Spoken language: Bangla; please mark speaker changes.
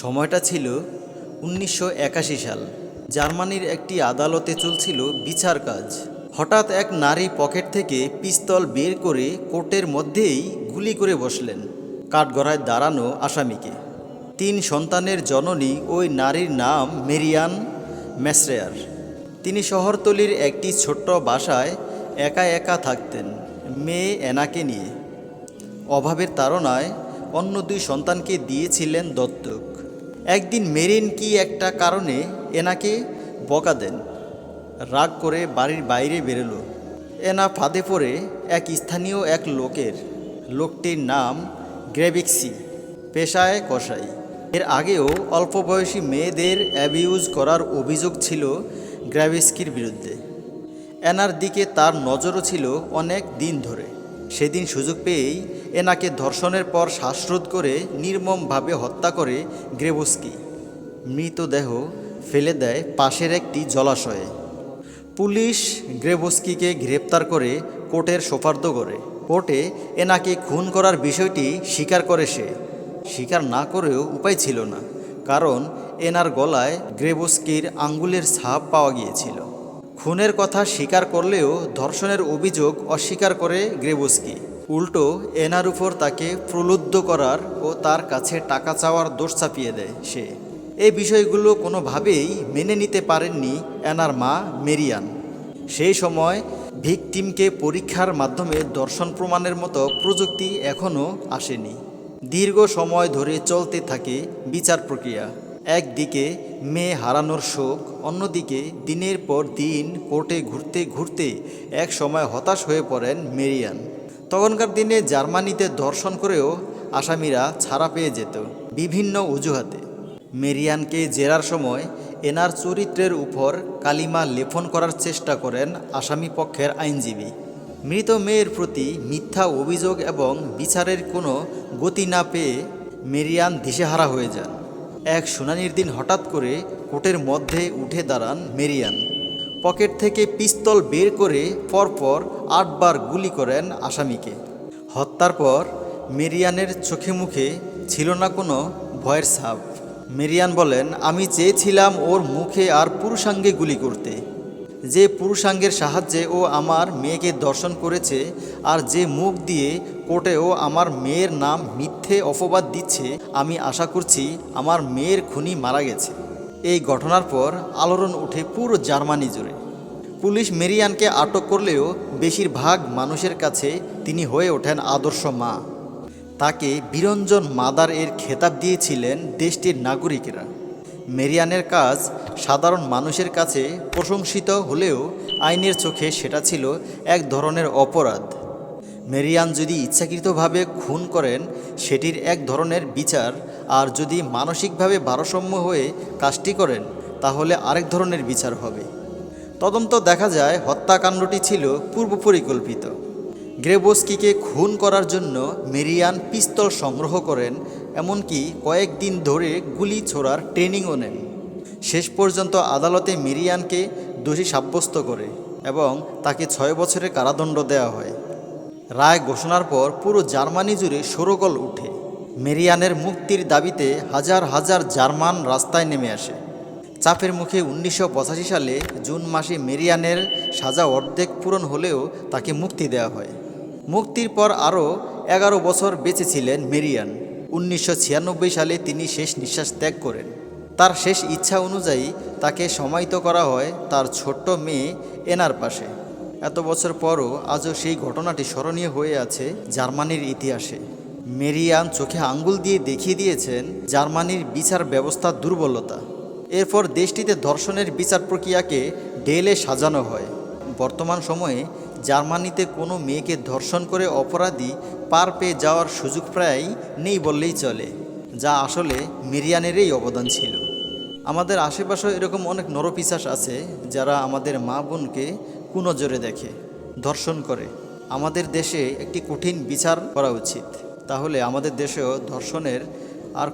Speaker 1: সময়টা ছিল উনিশশো একাশি সাল। জার্মানির একটি আদালতে চলছিল বিচার কাজ। হঠাৎ এক নারী পকেট থেকে পিস্তল বের করে কোর্টের মধ্যেই গুলি করে বসলেন, কাঠগড়ায় দাঁড়ানো আসামিকে। তিন সন্তানের জননী ওই নারীর নাম মেরিয়ান ম্যাসরেয়ার। তিনি শহরতলির একটি ছোট্ট বাসায় একা একা থাকতেন, মেয়ে এনাকে নিয়ে। অভাবের তাড়নায় অন্য দুই সন্তানকে দিয়েছিলেন দত্তক। একদিন মেরিন কি একটা কারণে এনাকে বকা দেন। রাগ করে বাড়ির বাইরে বেরোলো। এনা ফাঁদে পড়ে এক স্থানীয় এক লোকের, লোকটির নাম গ্রেভিক্সি, পেশায় কসাই। এর আগেও অল্প বয়সী মেয়েদের অ্যাবিউজ করার অভিযোগ ছিল গ্র্যাভিস্কির বিরুদ্ধে। এনার দিকে তার নজরও ছিল অনেক দিন ধরে। সেদিন সুযোগ পেয়েই এনাকে ধর্ষণের পর শ্বাসরোধ করে নির্মমভাবে হত্যা করে গ্রেবস্কি মৃতদেহ ফেলে দেয় পাশের একটি জলাশয়ে। পুলিশ গ্রেবস্কিকে গ্রেপ্তার করে কোর্টের সোপার্দ করে কোর্টে এনাকে খুন করার বিষয়টি স্বীকার করে সে। স্বীকার না করেও উপায় ছিল না, কারণ এনার গলায় গ্রেবস্কির আঙ্গুলের ছাপ পাওয়া গিয়েছিল। খুনের কথা স্বীকার করলেও ধর্ষণের অভিযোগ অস্বীকার করে গ্রেবস্কি উল্টো এনার উপর তাকে প্রলুব্ধ করার ও তার কাছে টাকা চাওয়ার দোষ চাপিয়ে দেয় সে। এই বিষয়গুলো কোনোভাবেই মেনে নিতে পারেননি এনার মা মেরিয়ান। সেই সময় ভিকটিমকে পরীক্ষার মাধ্যমে দর্শন প্রমাণের মতো প্রযুক্তি এখনও আসেনি। দীর্ঘ সময় ধরে চলতে থাকে বিচার প্রক্রিয়া। একদিকে মেয়ে হারানোর শোক, অন্যদিকে দিনের পর দিন কোর্টে ঘুরতে ঘুরতে এক সময় হতাশ হয়ে পড়েন মেরিয়ান। তখনকার দিনে জার্মানিতে দর্শন করেও আসামিরা ছাড়া পেয়ে যেত। বিভিন্ন অজুহাতে। মেরিয়ানকে জেরার সময় এনার চরিত্রের উপর কালিমা লেপন করার চেষ্টা করেন আসামি পক্ষের আইনজীবী। মৃত মেয়ের প্রতি মিথ্যা অভিযোগ এবং বিচারের কোনো গতি না পেয়ে মেরিয়ান দিশেহারা হয়ে যান। এক শুনানির দিন হঠাৎ করে কোর্টের মধ্যে উঠে দাঁড়ান মেরিয়ান। পকেট থেকে পিস্তল বের করে পরপর আটবার গুলি করেন আসামিকে। হত্যার পর মেরিয়ানের চোখে মুখে ছিল না কোনো ভয়ের ছাপ। মেরিয়ান বলেন, আমি চেয়েছিলাম ওর মুখে আর পুরুষাঙ্গে গুলি করতে। যে পুরুষাঙ্গের সাহায্যে ও আমার মেয়েকে দর্শন করেছে আর যে মুখ দিয়ে কোর্টে ও আমার মেয়ের নাম মিথ্যে অপবাদ দিচ্ছে, আমি আশা করছি আমার মেয়ের খুনি মারা গেছে। এই ঘটনার পর আলোড়ন উঠে পুরো জার্মানি জুড়ে। পুলিশ মেরিয়ানকে আটক করলেও বেশিরভাগ মানুষের কাছে তিনি হয়ে ওঠেন আদর্শ মা। তাকে বিরঞ্জন মাদার এর খেতাব দিয়েছিলেন দেশটির নাগরিকেরা। মেরিয়ানের কাজ সাধারণ মানুষের কাছে প্রশংসিত হলেও আইনের চোখে সেটা ছিল এক ধরনের অপরাধ। মেরিয়ান যদি ইচ্ছাকৃতভাবে খুন করেন, সেটির এক ধরনের বিচার। আর যদি মানসিকভাবে ভারসাম্য হয়ে কাজটি করেন, তাহলে আরেক ধরনের বিচার হবে। তদন্ত দেখা যায়, হত্যাকাণ্ডটি ছিল পূর্ব পরিকল্পিত। গ্রেবোস্কিকে খুন করার জন্য মেরিয়ান পিস্তল সংগ্রহ করেন, এমনকি কয়েকদিন ধরে গুলি ছোড়ার ট্রেনিংও নেন। শেষ পর্যন্ত আদালতে মেরিয়ানকে দোষী সাব্যস্ত করে এবং তাকে ছয় বছরের কারাদণ্ড দেওয়া হয়। রায় ঘোষণার পর পুরো জার্মানি জুড়ে সরগোল উঠে। মেরিয়ানের মুক্তির দাবিতে হাজার হাজার জার্মান রাস্তায় নেমে আসে। চাপের মুখে উনিশশো পঁচাশি সালে জুন মাসে মেরিয়ানের সাজা অর্ধেক পূরণ হলেও তাকে মুক্তি দেওয়া হয়। মুক্তির পর আরও এগারো বছর বেঁচে ছিলেন মেরিয়ান। উনিশশো ছিয়ানব্বই সালে তিনি শেষ নিঃশ্বাস ত্যাগ করেন। তার শেষ ইচ্ছা অনুযায়ী তাকে সমাহিত করা হয় তার ছোট্ট মেয়ে এনার পাশে। এত বছর পরও আজও সেই ঘটনাটি স্মরণীয় হয়ে আছে জার্মানির ইতিহাসে। মেরিয়ান চোখে আঙ্গুল দিয়ে দেখিয়ে দিয়েছেন জার্মানির বিচার ব্যবস্থার দুর্বলতা। এরপর দেশটিতে ধর্ষণের বিচার প্রক্রিয়াকে ডেলে সাজানো হয়। বর্তমান সময়ে জার্মানিতে কোনো মেয়েকে ধর্ষণ করে অপরাধী পার পেয়ে যাওয়ার সুযোগ প্রায় নেই বললেই চলে, যা আসলে মেরিয়ানেরই অবদান ছিল। আমাদের আশেপাশেও এরকম অনেক নরপিশাস আছে যারা আমাদের মা বোনকে কুনজরে দেখে ধর্ষণ করে। আমাদের দেশে একটি কঠিন বিচার করা উচিত। তাহলে আমাদের দেশেও ধর্ষণের আর